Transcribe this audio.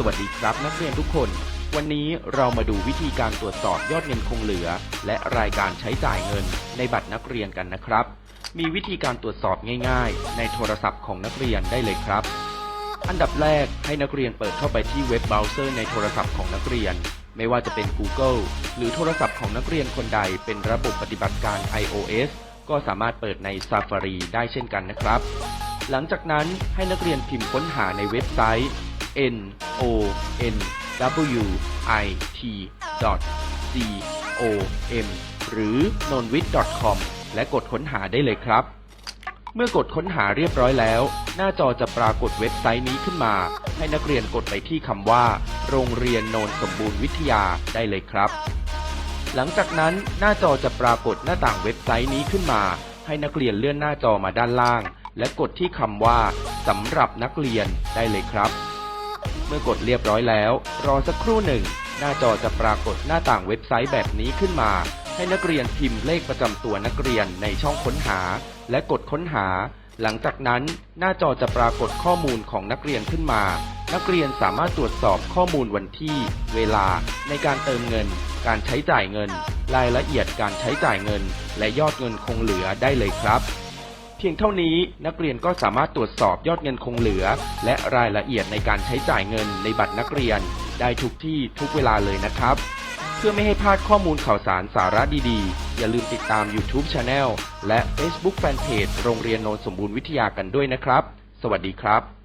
สวัสดีครับ นักเรียนทุกคน วันนี้เรามาดูวิธีการตรวจสอบยอดเงินคงเหลือ และรายการใช้จ่ายเงินในบัตรนักเรียนกันนะครับ มีวิธีการตรวจสอบง่ายๆ ในโทรศัพท์ของนักเรียนได้เลยครับ อันดับแรกให้นักเรียนเปิดเข้าไปที่เว็บเบราว์เซอร์ในโทรศัพท์ของนักเรียน ไม่ว่าจะเป็น Google หรือโทรศัพท์ของนักเรียนคนใดเป็นระบบปฏิบัติการ iOS ก็สามารถเปิดใน Safari ได้เช่นกันนะครับ หลังจากนั้นให้นักเรียนพิมพ์ค้นหาในเว็บไซต์ n o n w i t c o m หรือ nonwit com และกดค้นหาได้เลยครับ เมื่อกดค้นหาเรียบร้อยแล้ว หน้าจอจะปรากฏเว็บไซต์นี้ขึ้นมา ให้นักเรียนกดไปที่คำว่า โรงเรียนโนนสมบูรณ์วิทยาได้เลยครับ หลังจากนั้นหน้าจอจะปรากฏหน้าต่างเว็บไซต์นี้ขึ้นมา ให้นักเรียนเลื่อนหน้าจอมาด้านล่าง และกดที่คำว่าสำหรับนักเรียนได้เลยครับ เมื่อกดเรียบร้อยแล้ว รอสักครู่หนึ่ง หน้าจอจะปรากฏหน้าต่างเว็บไซต์แบบนี้ขึ้นมา ให้นักเรียนพิมพ์เลขประจำตัวนักเรียนในช่องค้นหา และกดค้นหา หลังจากนั้น หน้าจอจะปรากฏข้อมูลของนักเรียนขึ้นมา นักเรียนสามารถตรวจสอบข้อมูลวันที่ เวลา ในการเติมเงิน การใช้จ่ายเงิน รายละเอียดการใช้จ่ายเงิน และยอดเงินคงเหลือได้เลยครับ เพียงเท่านี้นักเรียนก็สามารถตรวจสอบยอดเงินคงเหลือ และรายละเอียดในการใช้จ่ายเงินในบัตรนักเรียน ได้ทุกที่ทุกเวลาเลยนะครับ เพื่อไม่ให้พลาดข้อมูลข่าวสารสาระดีๆ อย่าลืมติดตาม YouTube Channel และ Facebook Fanpage โรงเรียนโนนสมบูรณ์วิทยากันด้วยนะครับ สวัสดีครับ